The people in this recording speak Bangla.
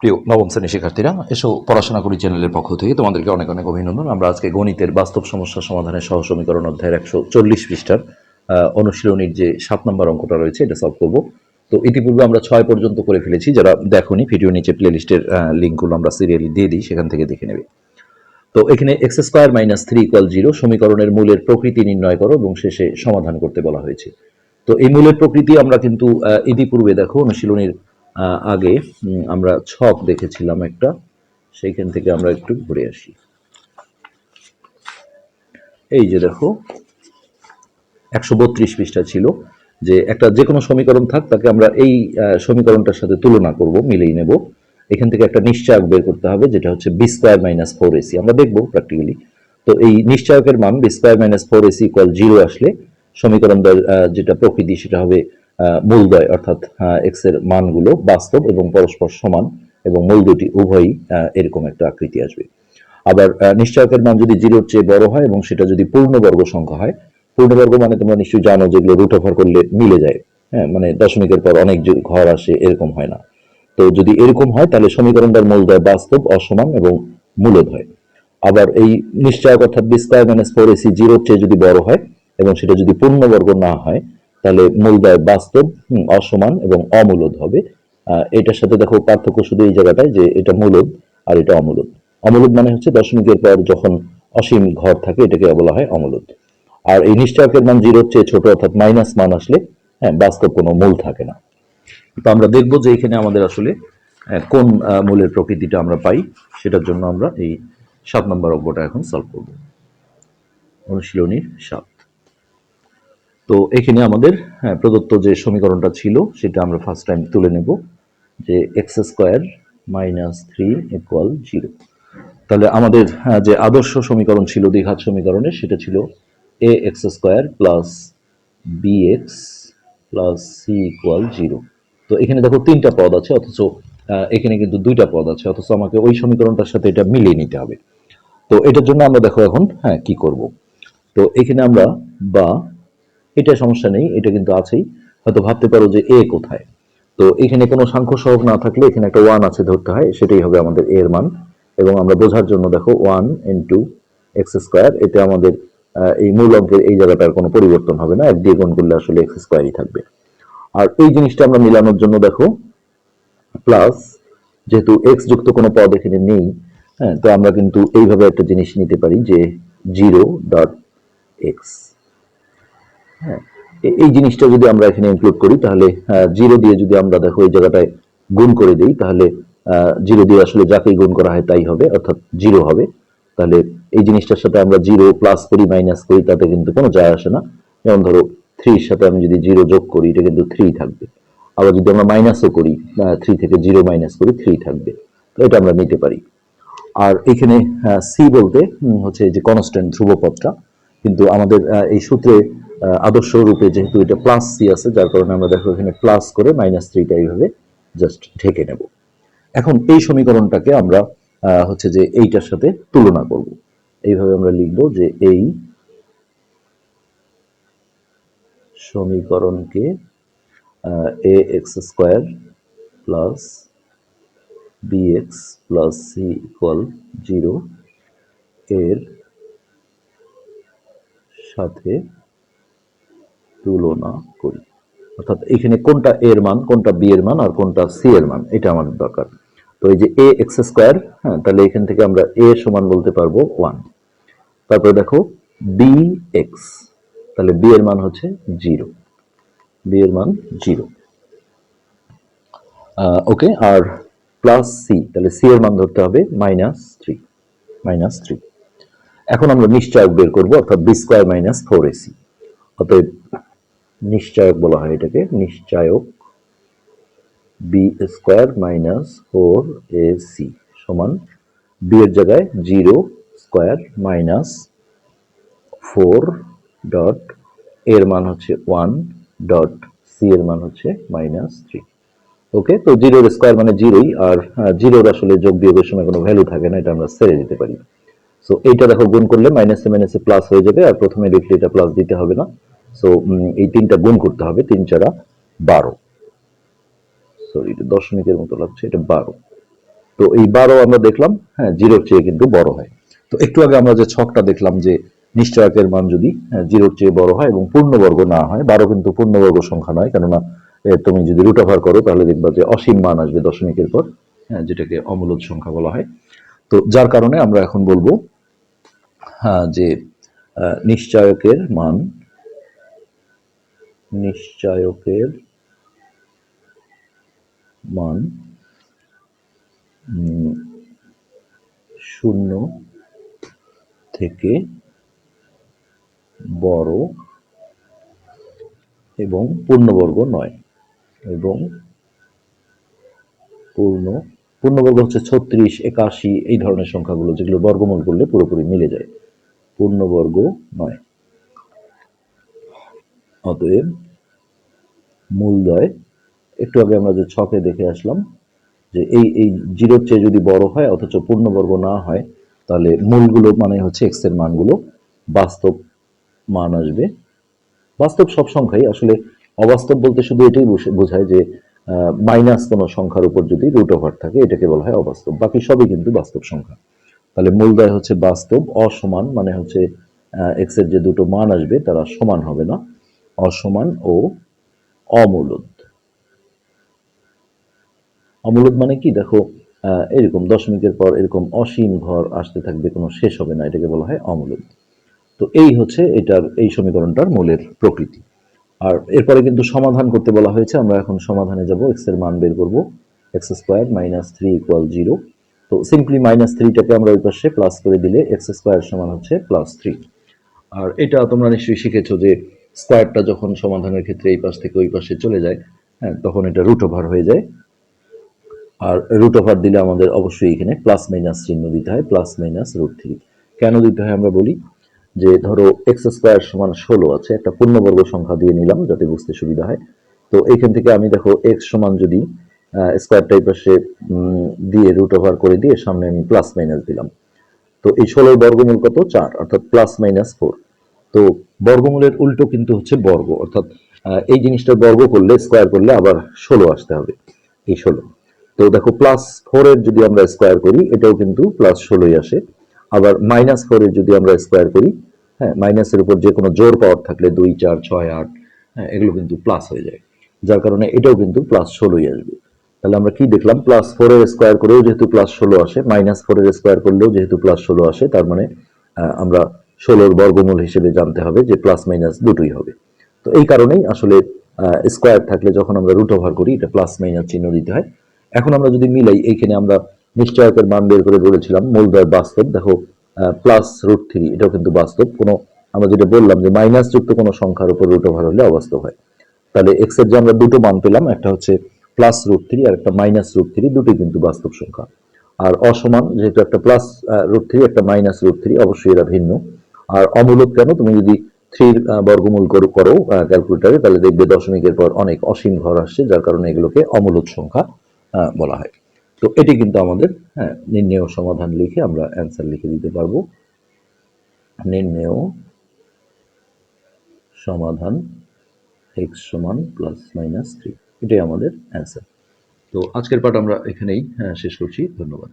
প্রিয় নবম শ্রেণির শিক্ষার্থীরা, এসো পড়াশোনা করি চ্যানেলের পক্ষ থেকে। তোমাদেরকে অনেক অনেক অভিনন্দন। আমরা আজকে গণিতের বাস্তব সমস্যা সমাধানের সহ সমীকরণ অধ্যায়ের একশো চল্লিশ পৃষ্ঠার অনুশীলনীর যে সাত নম্বর অঙ্কটা রয়েছে, এটা সলভ করব। তো ইতিপূর্বে আমরা ছয় পর্যন্ত করে ফেলেছি, যারা দেখোনি, ভিডিও নিচে প্লে লিস্টের লিঙ্কগুলো আমরা সিরিয়ালি দিয়ে দিই, সেখান থেকে দেখে নেবে। তো এখানে x square minus three equal zero সমীকরণের মূলের প্রকৃতি নির্ণয় করো এবং শেষে সমাধান করতে বলা হয়েছে। তো এই মূলের প্রকৃতি আমরা কিন্তু ইতিপূর্বে দেখো, অনুশীলনীর আগে আমরা ছক দেখেছিলাম একটা, সেইখান থেকে আমরা একটু ঘুরে আসি। এই যে দেখো, একশো বত্রিশ পৃষ্ঠা ছিল যে একটা যে কোনো সমীকরণ থাক, তাকে আমরা এই সমীকরণটার সাথে তুলনা করব, মিলেই নেব। এখান থেকে একটা নিশ্চয়ক বের করতে হবে, যেটা হচ্ছে b square minus four a c আমরা দেখব প্র্যাকটিক্যালি তো এই নিশ্চয়কের মান b square minus four a c equal zero আসলে সমীকরণ যেটা প্রকৃতি, সেটা হবে মূলদ্বয় অর্থাৎ এক্সের মানগুলো বাস্তব এবং পরস্পর সমান এবং মূল দুটি উভয়ই এরকম একটা আকৃতি আসবে। আবার নিশ্চয়কের মান যদি জিরোর চেয়ে বড় হয় এবং সেটা যদি পূর্ণবর্গ সংখ্যা হয়, পূর্ণবর্গ মানে তোমরা নিশ্চয়ই জানো যেগুলো রুট ওভার করলে মিলে যায়। হ্যাঁ মানে দশমিকের পর অনেক ঘর আসে, এরকম হয় না। তো যদি এরকম হয়, তাহলে সমীকরণটার মূলদয় বাস্তব, অসমান এবং মূলদয়। আবার এই নিশ্চয়ক অর্থাৎ বি স্কোয়ার মাইনাস ফোর জিরোর চেয়ে যদি বড় হয় এবং সেটা যদি পূর্ণবর্গ না হয় তাহলে মূল ব্যয় বাস্তব অসমান এবং অমূলদ হবে। এটার সাথে দেখো পার্থক্য শুধু এই জায়গাটায় যে এটা মূলদ আর এটা অমূলদ। অমূলদ মানে হচ্ছে দশমিকের পর যখন অসীম ঘর থাকে এটাকে বলা হয় অমূলদ। আর এই নিশ্চয়কের মান জিরোর চেয়ে ছোট, অর্থাৎ মাইনাস মান আসলে হ্যাঁ বাস্তব কোনো মূল থাকে না। তো আমরা দেখব যে এখানে আমাদের আসলে কোন মূলের প্রকৃতিটা আমরা পাই, সেটার জন্য আমরা এই সাত নম্বর অঙ্কটা এখন সলভ করব। অনুশীলনীর সাত। তো এখানে আমাদের হ্যাঁ, প্রদত্ত যে সমীকরণটা ছিল সেটা আমরা ফার্স্ট টাইম তুলে নেব যে x square minus three equal zero তাহলে আমাদের হ্যাঁ, যে আদর্শ সমীকরণ ছিল দ্বিঘাত সমীকরণের সেটা ছিল a x square plus b x plus c equal zero তো এখানে দেখো তিনটা পদ আছে অথচ এখানে কিন্তু দুইটা পদ আছে অথচ আমাকে ওই সমীকরণটার সাথে এটা মিলিয়ে নিতে হবে। তো এটার জন্য আমরা দেখো এখন হ্যাঁ কি করব। তো এখানে আমরা বা এটা সমস্যা নেই, এটা কিন্তু আছেই। হয়তো ভাবতে পারো যে এ কোথায়। তো এখানে কোনো সাংখ্য সহগ না থাকলে এখানে একটা ওয়ান আছে ধরতে হয়, সেটাই হবে আমাদের এর মান। এবং আমরা বোঝার জন্য দেখো ওয়ান ইন্টু এক্স স্কোয়ার এতে আমাদের এই মূল অঙ্কের এই জায়গাটার কোনো পরিবর্তন হবে না, এক দিয়ে গুণ করলে আসলে এক্স স্কোয়ারই থাকবে। আর এই জিনিসটা আমরা মিলানোর জন্য দেখো প্লাস যেহেতু এক্স যুক্ত কোনো পদ এখানে নেই হ্যাঁ তো আমরা কিন্তু এইভাবে একটা জিনিস নিতে পারি যে জিরো ডট এক্স হ্যাঁ। এই জিনিসটা যদি আমরা এখানে ইনক্লুড করি, তাহলে জিরো দিয়ে যদি আমরা দেখো এই জায়গাটায় গুণ করে দিই, তাহলে জিরো দিয়ে আসলে যাকেই গুণ করা হয় তাই হবে, অর্থাৎ জিরো হবে। তাহলে এই জিনিসটার সাথে আমরা জিরো প্লাস করি মাইনাস করি, তাতে কিন্তু কোনো যায় আসে না। যেমন ধরো থ্রির সাথে আমি যদি জিরো যোগ করি, এটা কিন্তু থ্রি থাকবে। আবার যদি আমরা মাইনাসও করি থ্রি থেকে জিরো মাইনাস করি থ্রি থাকবে। তো এটা আমরা নিতে পারি। আর এখানে সি বলতে হচ্ছে যে কনস্ট্যান্ট ধ্রুবপদটা কিন্তু আমাদের এই সূত্রে আদর্শ রূপে যেহেতু এটা প্লাস সি আছে, যার কারণে আমরা দেখো এখানে প্লাস করে মাইনাস থ্রিটা এইভাবে জাস্ট ঢেকে নেব। এখন এই সমীকরণটাকে আমরা হচ্ছে যে এইটার সাথে তুলনা করব। এইভাবে আমরা লিখব যে এই সমীকরণকে a x square plus bx plus c equal zero এর সাথে তুলনা করি। অর্থাৎ এখানে কোনটা এর মান, কোনটা বি এর মান আর কোনটা সি এর মান, এটা আমাদের দরকার। তো এই যে এ এক্স স্কোয়ার হ্যাঁ তাহলে এখান থেকে আমরা এ সমান বলতে পারব ওয়ান। তারপরে দেখো বি এক্স, তাহলে বি এর মান হচ্ছে জিরো। বি এর মান জিরো। ওকে, আর প্লাস সি, তাহলে সি এর মান ধরতে হবে মাইনাস থ্রি মাইনাস থ্রি। এখন আমরা নিশ্চয়ক বের করব, অর্থাৎ b square minus four a c অতএব নিশ্চয়ক বলা হয় এটাকে, নিশ্চয়ক b square minus four a c সমান বি এর জায়গায় zero square minus four dot এর মান হচ্ছে ওয়ান ডট সি এর মান হচ্ছে মাইনাস থ্রি ওকে তো জিরোর স্কোয়ার মানে জিরোই আর জিরোর আসলে যোগ বিয়োগের সময় কোনো ভ্যালু থাকে না, এটা আমরা সেরে দিতে পারি। সো এইটা দেখো গুণ করলে মাইনাসে মাইনাসে প্লাস হয়ে যাবে, আর প্রথমে লিখলে এটা প্লাস দিতে হবে না। সো এই তিনটা গুণ করতে হবে তিন চারা বারো। সরি এটা দশমিকের মতো লাগছে এটা বারো। তো এই বারো আমরা দেখলাম হ্যাঁ জিরোর চেয়ে কিন্তু বড় হয়। তো একটু আগে আমরা যে ছকটা দেখলাম যে নিশ্চয়কের মান যদি হ্যাঁ, জিরোর চেয়ে বড় হয় এবং পূর্ণবর্গ না হয় বারো কিন্তু পূর্ণবর্গ সংখ্যা নয় কেননা তুমি যদি রুট ওভার করো তাহলে দেখবা যে অসীম মান আসবে দশমিকের পর হ্যাঁ যেটাকে অমূলদ সংখ্যা বলা হয়। তো যার কারণে আমরা এখন বলব হ্যাঁ যে নিশ্চয়কের মান নিশ্চয়কের মান শূন্য থেকে বড় এবং পূর্ণবর্গ নয় এবং পূর্ণ, পূর্ণবর্গ হচ্ছে ছত্রিশ, একাশি, এই ধরনের সংখ্যাগুলো যেগুলো বর্গমূল করলে পুরোপুরি মিলে যায়। পূর্ণবর্গ নয়। অতএব মূলদয়, একটু আগে আমরা যে ছকে দেখে আসলাম যে এই এই জিরোর চেয়ে যদি বড় হয়, অথচ পূর্ণবর্গ না হয়, তাহলে মূলগুলো মানে হচ্ছে এক্সের মানগুলো, বাস্তব মান আসবে। বাস্তব সব সংখ্যাই আসলে অবাস্তব বলতে শুধু এটাই বোঝায় যে মাইনাস কোনো সংখ্যার উপর যদি রুট ওভার থাকে, এটাকে বলা হয় অবাস্তব। বাকি সবই কিন্তু বাস্তব সংখ্যা। তাহলে মূলদয় হচ্ছে বাস্তব, অসমান মানে হচ্ছে এক্সের যে দুটো মান আসবে, তারা সমান হবে না। অসমান ও অমূলদ। অমূলদ মানে কি? দেখো এরকম দশমিকের পর এরকম অসীম ঘর আসতে থাকবে, কোনো শেষ হবে না, এটাকে বলা হয় অমূলদ। তো এই হচ্ছে এটার, এই সমীকরণটার মূলের প্রকৃতি। আর এরপরে কিন্তু সমাধান করতে বলা হয়েছে, আমরা এখন সমাধানে যাব এক্সের মান বের করব x square minus three equal zero তো সিম্পলি মাইনাস থ্রিটাকে আমরা ওই পাশে প্লাস করে দিলে এক্স স্কোয়ার সমান হচ্ছে প্লাস থ্রি আর এটা তোমরা নিশ্চয়ই শিখেছো যে স্কোয়ারটা যখন সমাধানের ক্ষেত্রে এই পাশ থেকে ওই পাশে চলে যায় হ্যাঁ তখন এটা রুট ওভার হয়ে যায়। আর রুট ওভার দিলে আমাদের অবশ্যই এখানে প্লাস মাইনাস চিহ্ন দিতে হয় প্লাস মাইনাস রুট থ্রি কেন দিতে হয় আমরা বলি? যে ধরো এক্স স্কোয়ার সমান ষোলো আছে, একটা পূর্ণবর্গ সংখ্যা দিয়ে নিলাম যাতে বুঝতে সুবিধা হয়। তো এইখান থেকে আমি দেখো এক্স সমান যদি স্কোয়ার টাইপ পাশে দিয়ে রুট ওভার করে দিয়ে সামনে আমি প্লাস মাইনাস দিলাম। তো এই ষোলোর বর্গমূল কত? চার, অর্থাৎ প্লাস মাইনাস ফোর তো বর্গমূলের উল্টো কিন্তু হচ্ছে বর্গ। অর্থাৎ এই জিনিসটার বর্গ করলে স্কোয়ার করলে আবার ষোলো আসতে হবে, এই ষোলো। তো দেখো প্লাস ফোরের যদি আমরা স্কোয়ার করি, এটাও কিন্তু প্লাস ষোলোই আসে। আবার মাইনাস ফোরের যদি আমরা স্কোয়ার করি হ্যাঁ মাইনাসের উপর যে কোনো জোর পাওয়ার থাকলে দুই, চার, ছয়, আট হ্যাঁ এগুলো কিন্তু প্লাস হয়ে যায়। যার কারণে এটাও কিন্তু প্লাস ষোলোই আসবে। তাহলে আমরা কি দেখলাম প্লাস ফোরের স্কোয়ার করেও যেহেতু প্লাস ষোলো আসে মাইনাস ফোরের স্কোয়ার করলেও যেহেতু প্লাস ষোলো আসে, তার মানে আমরা ষোলোর বর্গমূল হিসেবে জানতে হবে যে প্লাস মাইনাস দুটোই হবে। তো এই কারণেই আসলে স্কোয়ার থাকলে যখন আমরা রুট ওভার করি, এটা প্লাস মাইনাস চিহ্ন দিতে হয়। এখন আমরা যদি মিলাই, এইখানে আমরা নিশ্চয়কের মান বের করে বলেছিলাম মূলদয় বাস্তব। দেখো প্লাস রুট থ্রি এটাও কিন্তু বাস্তব। কোনো, আমরা যেটা বললাম যে মাইনাস যুক্ত কোনো সংখ্যার উপর রুট ওভার হলে অবাস্তব হয়। তাহলে এক্সের যে আমরা দুটো মান পেলাম, একটা হচ্ছে প্লাস রুট থ্রি আর একটা মাইনাস রুট থ্রি দুটোই কিন্তু বাস্তব সংখ্যা। আর অসমান, যেহেতু একটা প্লাস রুট থ্রি একটা মাইনাস রুট থ্রি অবশ্যই এরা ভিন্ন। আর অমূলক কেন? তুমি যদি থ্রির বর্গমূল করো ক্যালকুলেটারে তাহলে দেখবে দশমিকের পর অনেক অসীম ঘর আসছে যার কারণে এগুলোকে অমূলক সংখ্যা বলা হয়। তো এটি কিন্তু আমাদের হ্যাঁ নির্ণেয় সমাধান লিখে আমরা অ্যান্সার লিখে দিতে পারব। নির্ণেয় সমাধান এক্স সমান প্লাস মাইনাস থ্রি এটাই আমাদের অ্যান্সার তো আজকের পাঠ আমরা এখানেই হ্যাঁ, শেষ করছি। ধন্যবাদ।